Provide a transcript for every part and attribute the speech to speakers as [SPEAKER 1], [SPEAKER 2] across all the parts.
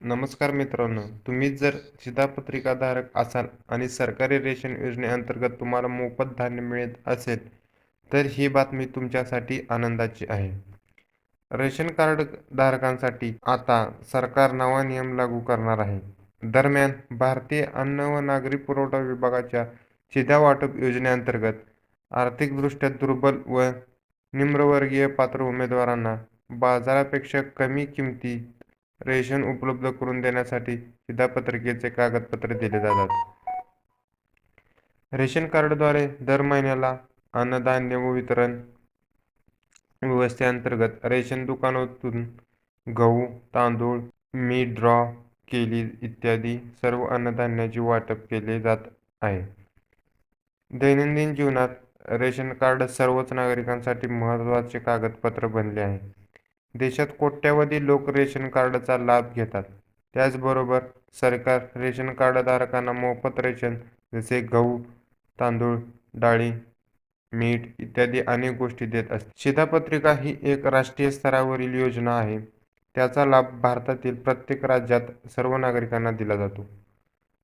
[SPEAKER 1] नमस्कार मित्रांनो तुम्ही जर शिधापत्रिकाधारक असाल आणि सरकारी रेशन योजनेअंतर्गत तुम्हाला मोफत धान्य मिळत असेल तर ही बातमी तुमच्यासाठी आनंदाची आहे. रेशन कार्ड धारकांसाठी आता सरकार नवा नियम लागू करणार आहे. दरम्यान भारतीय अन्न व नागरी पुरवठा विभागाच्या शिधा वाटप योजनेअंतर्गत आर्थिकदृष्ट्या दुर्बल व निम्नवर्गीय पात्र उमेदवारांना बाजारापेक्षा कमी किमती रेशन उपलब्ध करून देण्यासाठी शिधापत्रिकेचे कागदपत्रे दिले जातात. रेशन कार्डद्वारे दर महिन्याला अन्नधान्य व वितरण व्यवस्थेअंतर्गत रेशन दुकानातून गहू तांदूळ मीठ ड्रॉ केली इत्यादी सर्व अन्नधान्याचे वाटप केले जात आहे. दैनंदिन जीवनात रेशन कार्ड सर्वच नागरिकांसाठी महत्त्वाचे कागदपत्र बनले आहे. देशात कोट्यावधी लोक रेशन कार्डचा लाभ घेतात. त्याचबरोबर सरकार रेशन कार्डधारकांना मोफत रेशन जसे गहू तांदूळ डाळी मीठ इत्यादी अनेक गोष्टी देत असते शिधापत्रिका ही एक राष्ट्रीय स्तरावरील योजना आहे. त्याचा लाभ भारतातील प्रत्येक राज्यात सर्व नागरिकांना दिला जातो.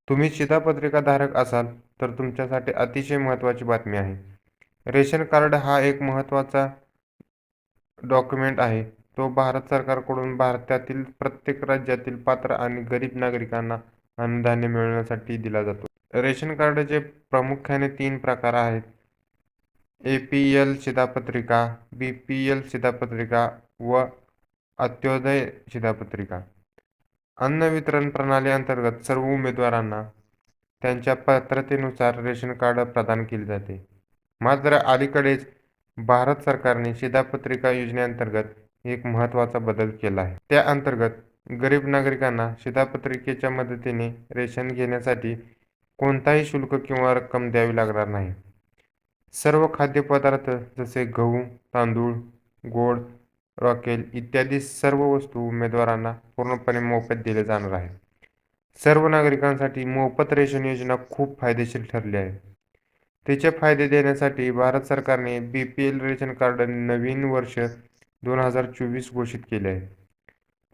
[SPEAKER 1] तुम्ही शिधापत्रिका धारक असाल तर तुमच्यासाठी अतिशय महत्त्वाची बातमी आहे. रेशन कार्ड हा एक महत्त्वाचा डॉक्युमेंट आहे. तो भारत सरकारकडून भारतातील प्रत्येक राज्यातील पात्र आणि गरीब नागरिकांना अन्नधान्य मिळवण्यासाठी दिला जातो. रेशन कार्डचे प्रामुख्याने तीन प्रकार आहेत. ए पी एल शिधापत्रिका बी पी एल शिधापत्रिका व अंत्योदय शिधापत्रिका. अन्न वितरण प्रणाली अंतर्गत सर्व उमेदवारांना त्यांच्या पात्रतेनुसार रेशन कार्ड प्रदान केले जाते. मात्र अलीकडेच भारत सरकारने शिधापत्रिका योजनेअंतर्गत एक महत्त्वाचा बदल केला आहे. त्या अंतर्गत गरीब नागरिकांना शिधापत्रिकेच्या मदतीने रेशन घेण्यासाठी कोणताही शुल्क किंवा रक्कम द्यावी लागणार नाही. सर्व खाद्यपदार्थ जसे गहू तांदूळ गोड रॉकेल इत्यादी सर्व वस्तू उमेदवारांना पूर्णपणे मोफत दिले जाणार आहे. सर्व नागरिकांसाठी मोफत रेशन योजना खूप फायदेशीर ठरली आहे. तिचे फायदे देण्यासाठी भारत सरकारने B P L ration card नवीन वर्ष दोन हजार चोवीस घोषित केले आहे.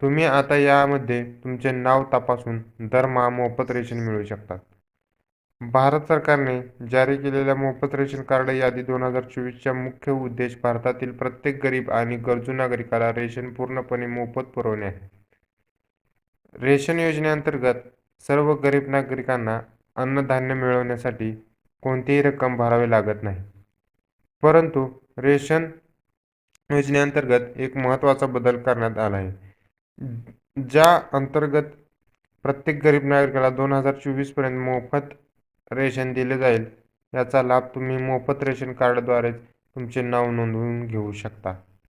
[SPEAKER 1] तुम्ही आता यामध्ये तुमचे नाव तपासून दरमहा मोफत रेशन मिळू शकता. भारत सरकारने जारी केलेल्या मोफत रेशन कार्ड यादी दोन हजार चोवीसचा मुख्य उद्देश भारतातील प्रत्येक गरीब आणि गरजू नागरिकाला रेशन पूर्णपणे मोफत पुरवणे आहे. रेशन योजनेअंतर्गत सर्व गरीब नागरिकांना अन्नधान्य मिळवण्यासाठी कोणतीही रक्कम भरावी लागत नाही. परंतु रेशन योजनेअंतर्गत एक महत्त्वाचा बदल करण्यात आला आहे. ज्या अंतर्गत प्रत्येक गरीब नागरिकाला दोन हजार चोवीसपर्यंत मोफत रेशन दिले जाईल याचा लाभ तुम्ही मोफत रेशन कार्डद्वारे तुमचे नाव नोंदवून घेऊ शकता.